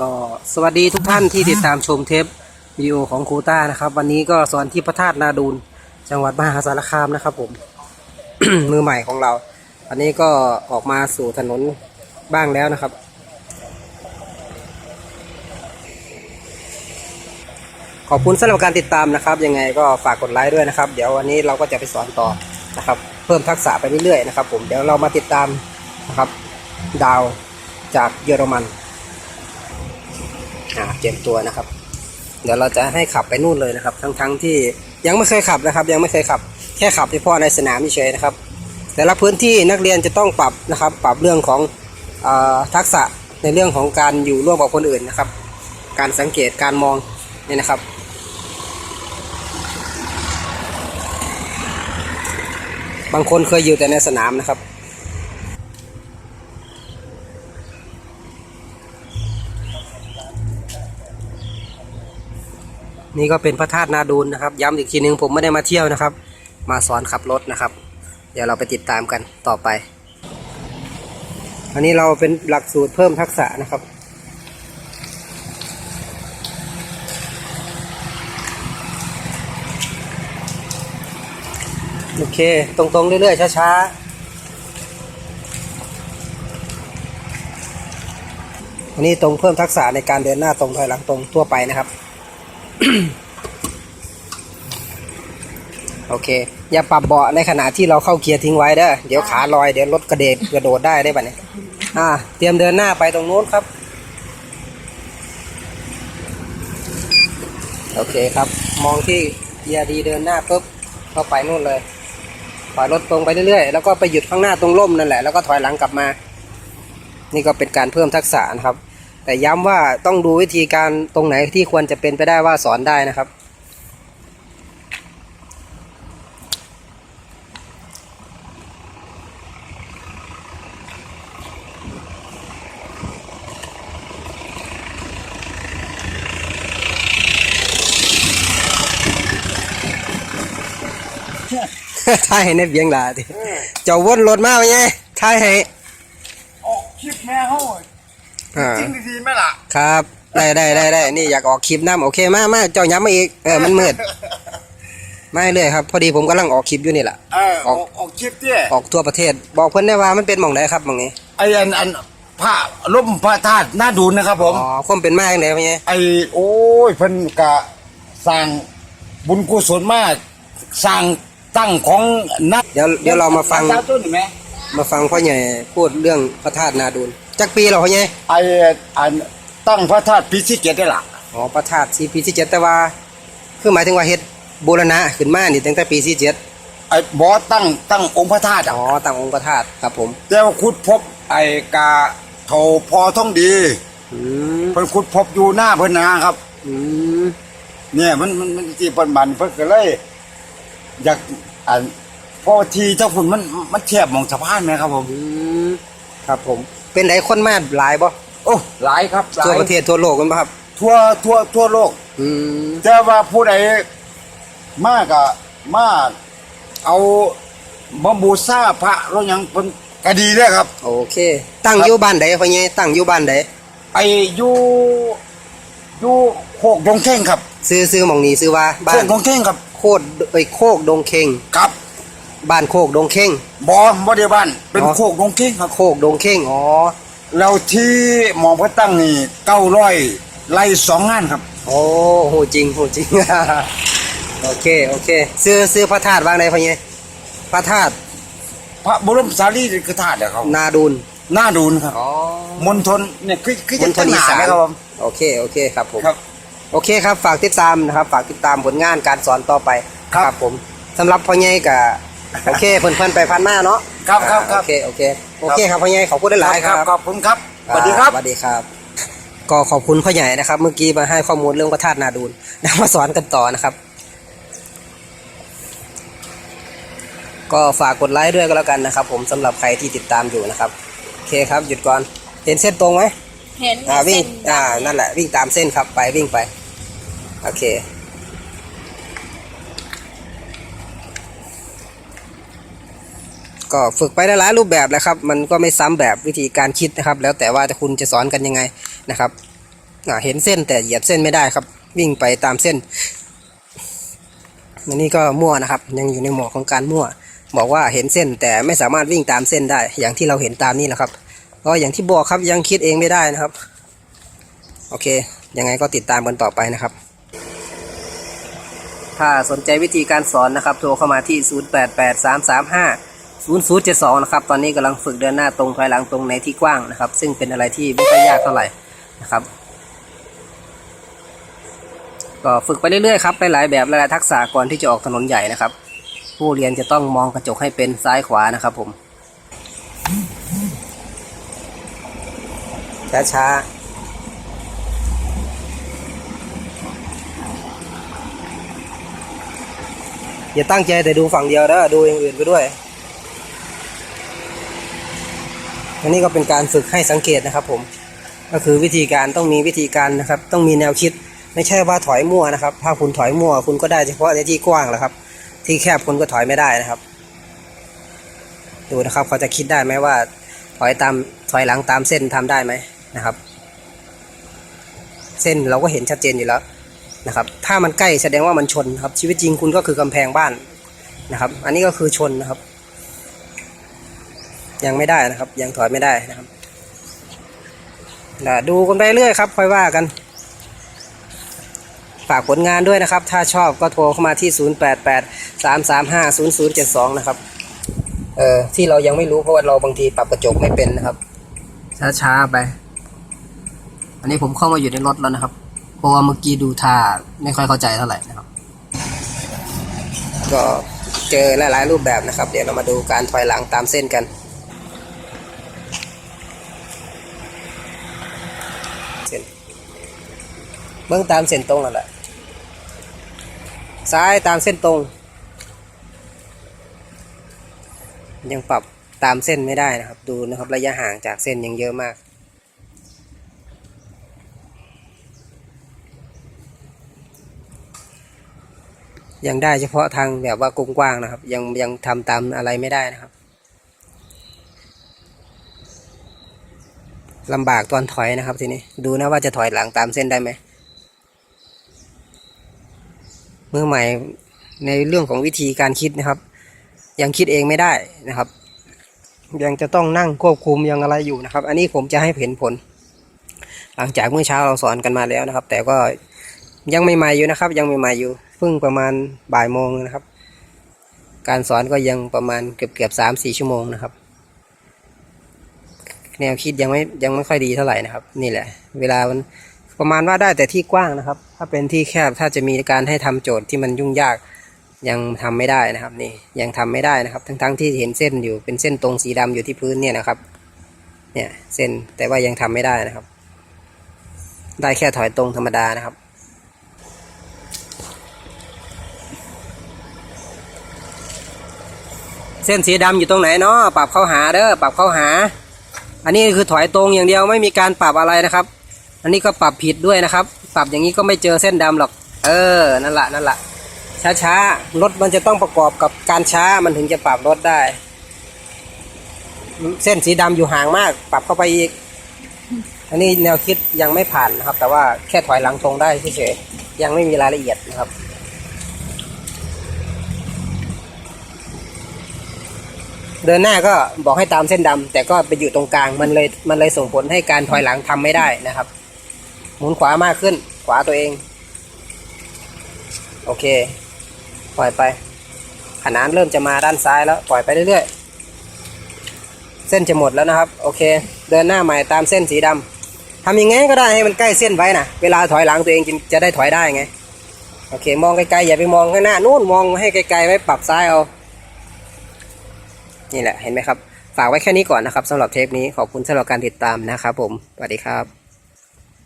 ก็สวัสดีทุกท่านที่ติดตามชมเทปวิดีโอของครูต้านะครับ วันนี้ก็สอนที่พระธาตุนาดูนจังหวัดมหาสารคามนะครับ ผม มือใหม่ของเรา อันนี้ก็ออกมาสู่ถนนบ้างแล้วนะครับ ขอบคุณสำหรับการติดตามนะครับ ยังไงก็ฝากกดไลค์ด้วยนะครับ เดี๋ยววันนี้เราก็จะไปสอนต่อนะครับ เพิ่มทักษะไปเรื่อยๆนะครับ ผมเดี๋ยวเรามาติดตามนะครับ ดาวจากเยอรมัน อ่าเตรียมตัวนะครับ เดี๋ยวเราจะให้ขับไปนู่นเลยนะครับ ทั้งๆที่ยังไม่เคยขับนะครับ ยังไม่เคยขับ แค่ขับเฉพาะในสนามเฉยนะครับ แต่ละพื้นที่นักเรียนจะต้องปรับนะครับ ปรับเรื่องของอทักษะในเรื่องของการอยู่ร่วมกับคนอื่นนะครับ การสังเกตการมองเนี่ยนะครับบางคนเคยอยู่แต่ในสนามนะครับ นี่ก็เป็นพระธาตุนาดูนนะครับ ย้ำอีกทีหนึงผมไม่ได้มาเที่ยวนะครับ มาสอนขับรถนะครับ เดี๋ยวเราไปติดตามกันต่อไป อันนี้เราเป็นหลักสูตรเพิ่มทักษะนะครับโอเค ตรงๆ เรื่อย ๆ ช้า ๆ อันนี้ตรงเพิ่มทักษะในการเดินหน้าตรงถอยหลังตรงทั่วไปนะครับ โอเค อย่าปรับเบาะในขณะที่เราเข้าเกียร์ทิ้งไว้เด้อเดี๋ยวขาลอยเดี๋ยวรถกระเด็นกระโดดได้ได้ปะเนี่ยอ่า เตรียมเดินหน้าไปตรงนู้นครับ โอเคครับ มองที่เกียร์ดีเดินหน้าปุ๊บเข้าไปนู่นเลยถอยรถตรงไปเรื่อยๆ แล้วก็ไปหยุดข้างหน้าตรงร่มนั่นแหละ แล้วก็ถอยหลังกลับมา นี่ก็เป็นการเพิ่มทักษะนะครับ แต่ย้ำว่าต้องดูวิธีการตรงไหนที่ควรจะเป็นไปได้ว่าสอนได้นะครับถ่ายให้ในเบียงหลาดิเจ้าวนรถมาไหมไงถ่ายให้ออกคลิปแม่เขา อ่าจริงดีๆไหมล่ะ ครับได้ได้ได้ได้นี่อยากออกคลิปน้ำโอเคมามาเจ้าย้ำมาอีกเออมันมืดไม่เลยครับ พอดีผมกำลังออกคลิปอยู่นี่แหละเออออออกกออกคลิปเนี่ยออกทั่วประเทศ บอกเพื่อนได้ว่ามันเป็นหม่องไหนครับหม่องนี้ไอ้อันอันพระล่มพระธาตุหน้าดูนนะครับผมอ๋อความเป็นมาอย่างไรไงไอ้โอ้ยเพิ่นกะสร้างบุญกุศลมากสร้างตั้งของนักเดี๋ยวเดี๋ยวเรามาฟังพระเจ้ต้นเห็นไหมมาฟังพ่อใหญ่พูดเรื่องพระธาตุนาดูน จักปีเหราพ่อใหญ่ไอ้อันตั้งพระธาตุพิชิตเกตได้ล่ะอ๋อพระธาตุสี่ปีสี่เจ็ดแต่ว่า คือหมายถึงว่าเฮ็ดบูรณะขึ้นมานี่ตั้งแต่ปีสี่เจ็ดไอ้บอสตั้งตั้งองค์พระธาตุอ๋อะอตั้งองค์พระธาตุครับผมแต่ว่าขุดพบไอ้กาโถพอท่องดี อืมเพิ่นขุดพบอยู่หน้าเพิ่นนะครับ อืมเนี่ยมันมันมันที่ปันบันเพิ่นก็เลย อยากอ่านเพอทีเจ้าฝุ่นมันมันเทียบหมองสะพานไหมครับผม อืมครับผม เป็นไหนคนมาหลายบ่โอ้หลายครับหลาทั่วยประเทศทั่วโลกกันป่ะครับ ทั่วทั่วทั่วโลก อืมแต่ว่าผู้ใดมากอะมากเอาบำบูซาพระแล้วยังเป็นก็ดีเด้อครับ โอเค ตั้งอยู่บ้านใดพ่อใหญ่ตั้งอยู่บ้านใดไอ้อยู่อยู่โคกดงเข่งครับซื้อซื้อหม่องนี้ซื้อว่าโคบ้านกดงเข่งครับโคดเอ้ยโคกดงเคงครับ บ้านโคกดงเคงบอบ่ได้บ้าน เป็นอ๋อโคกดงเข่งครับ โคกดงเคงอ๋อแล้วที่หมอพระตั้งนี่เก้าร้อยไล่สองงานครับ โอ้โหจริงโหจริง โอเคโอเค ซื้อซื้อพระธาตุวางใดพ่อใหญ่พระธาตุพระบรมสารีริกธาตุอะครับนาดูนหน้าดูนะครับอ๋อมณฑลเนี่ยคือคือมจะณฑลอีสานนะครับผมโอเคโอเคครับผมครับ โอเคครับฝากติดตามนะครับ ฝากติดตามผลงานการสอนต่อไปครับผมสำหรับพ่อใหญ่กับ โอเคเพื่อนเพื่อนๆไปพันหน้าเนาะครับครับครับ โอเคโอเคโอเคครับพ่อใหญ่ขอบคุณหลายๆครับขอบคุณครับสวัสดีครับสวัสดีครับ ก็ขอบคุณพ่อใหญ่นะครับ เมื่อกี้มาให้ข้อมูลเรื่องพระธาตุนาดูนนะมาสอนกันต่อนะครับ ก็ฝากกดไลค์ด้วยก็แล้วกันนะครับ ผมสำหรับใครที่ติดตามอยู่นะครับโอเคครับหยุดก่อนเห็นเส้นตรงไหมเห็นอ่าวิ่งเส้นอ่าดำนั่นแหละวิ่งตามเส้นครับไปวิ่งไปโอเค ก็ฝึกไปได้หลายรูปแบบแหละครับ มันก็ไม่ซ้ำแบบวิธีการคิดนะครับ แล้วแต่ว่าจะคุณจะสอนกันยังไงนะครับเห็นเส้นแต่เหยียบเส้นไม่ได้ครับ วิ่งไปตามเส้นอันนี้ก็มั่วนะครับ ยังอยู่ในหมวดของการมั่ว บอกว่าเห็นเส้นแต่ไม่สามารถวิ่งตามเส้นได้ อย่างที่เราเห็นตามนี้แหละครับก็อย่างที่บอกครับยังคิดเองไม่ได้นะครับ โอเค ยังไงก็ติดตามกันต่อไปนะครับถ้าสนใจวิธีการสอนนะครับ โทรเข้ามาที่ 0072 นะครับ ตอนนี้กำลังฝึกเดินหน้าตรงถอยหลังตรงในที่กว้างนะครับ ซึ่งเป็นอะไรที่ไม่ค่อยยากเท่าไหร่นะครับ ก็ฝึกไปเรื่อยๆครับหลายๆแบบหลายๆทักษะก่อนที่จะออกถนนใหญ่นะครับ ผู้เรียนจะต้องมองกระจกให้เป็นซ้ายขวานะครับผมช้าๆอย่าตั้งใจแต่ดูฝั่งเดียวนะดูอย่างอื่นไปด้วย อันนี้ก็เป็นการฝึกให้สังเกตนะครับผมก็คือวิธีการต้องมีวิธีการนะครับ ต้องมีแนวคิดไม่ใช่ว่าถอยมั่วนะครับ ถ้าคุณถอยมั่ว คุณก็ได้เฉพาะในที่กว้างแหละครับ ที่แคบคุณก็ถอยไม่ได้นะครับ ดูนะครับเขาจะคิดได้ไหมว่า ถอยตามถอยหลังตามเส้นทำได้ไหมนะครับ เส้นเราก็เห็นชัดเจนอยู่แล้วนะครับ ถ้ามันใกล้แสดงว่ามันชนครับ ชีวิตจริงคุณก็คือกำแพงบ้านนะครับ อันนี้ก็คือชนนะครับ ยังไม่ได้นะครับ ยังถอยไม่ได้นะครับดูกันไปเรื่อยครับ ค่อยว่ากัน ฝากผลงานด้วยนะครับ ถ้าชอบก็โทรเข้ามาที่ 088 335 0072 นะครับ เอ่อที่เรายังไม่รู้เพราะว่าเราบางทีปรับกระจกไม่เป็นนะครับ ช้าๆไป อันนี้ผมเข้ามาอยู่ในรถแล้วนะครับ เพราะว่าเมื่อกี้ดูท่าไม่ค่อยเข้าใจเท่าไหร่นะครับ ก็เจอหลายๆรูปแบบนะครับ เดี๋ยวเรามาดูการถอยหลังตามเส้นกัน เส้นเบื้งตามเส้นตรงนั่นแหละซ้ายตามเส้นตรง ยังปรับตามเส้นไม่ได้นะครับ ดูนะครับระยะห่างจากเส้นยังเยอะมากยังได้เฉพาะทางแบบว่ากว้างๆนะครับ ยังยังทำตามอะไรไม่ได้นะครับลำบากตอนถอยนะครับทีนี้ดูนะว่าจะถอยหลังตามเส้นได้ไหมเมื่อใหม่ในเรื่องของวิธีการคิดนะครับ ยังคิดเองไม่ได้นะครับ ยังจะต้องนั่งควบคุมยังอะไรอยู่นะครับ อันนี้ผมจะให้เห็นผล หลังจากเมื่อเช้าเราสอนกันมาแล้วนะครับ แต่ก็ยังใหม่ๆอยู่นะครับ ยังใหม่ๆอยู่เพิ่งประมาณบ่ายโมงนะครับ การสอนก็ยังประมาณเกือบเกือบสามสี่ชั่วโมงนะครับแนวคิดยังไม่ยังไม่ค่อยดีเท่าไหร่นะครับ นี่แหละ เวลามัน ประมาณว่าได้แต่ที่กว้างนะครับ ถ้าเป็นที่แคบถ้าจะมีการให้ทำโจทย์ที่มันยุ่งยากยังทำไม่ได้นะครับนี่ยังทำไม่ได้นะครับ ทั้งๆที่เห็นเส้นอยู่เป็นเส้นตรงสีดำอยู่ที่พื้นเนี่ยนะครับ เนี่ยเส้นแต่ว่ายังทำไม่ได้นะครับ ได้แค่ถอยตรงธรรมดานะครับเส้นสีดำอยู่ตรงไหนเนาะปรับเข้าหาเด้อปรับเข้าหา อันนี้คือถอยตรงอย่างเดียวไม่มีการปรับอะไรนะครับ อันนี้ก็ปรับผิดด้วยนะครับ ปรับอย่างนี้ก็ไม่เจอเส้นดำหรอก เออ นั่นแหละนั่นแหละช้าช้าๆรถมันจะต้องประกอบกับการช้ามันถึงจะปรับรถได้ เส้นสีดำอยู่ห่างมาก ปรับเข้าไปอีก อันนี้แนวคิดยังไม่ผ่านนะครับ แต่ว่าแค่ถอยหลังตรงได้เฉยๆยังไม่มีรายละเอียดนะครับเดินหน้าก็บอกให้ตามเส้นดำแต่ก็ไปอยู่ตรงกลางมันเลยมันเลยส่งผลให้การถอยหลังทำไม่ได้นะครับ มุนขวามากขึ้น ขวาตัวเอง โอเค ปล่อยไปขนานเริ่มจะมาด้านซ้ายแล้ว ปล่อยไปเรื่อยๆ เส้นจะหมดแล้วนะครับ โอเค เดินหน้าใหม่ตามเส้นสีดำทำยังไงก็ได้ให้มันใกล้เส้นไว้นะเวลาถอยหลังตัวเองจะจะได้ถอยได้ไง โอเค มองไกลๆอย่าไปมองข้างหน้านู่นมองให้ไกลๆไว้ปรับซ้ายเอา นี่แหละเห็นไหมครับ ฝากไว้แค่นี้ก่อนนะครับสำหรับเทปนี้ขอบคุณสำหรับการติดตามนะครับผมสวัสดีครับ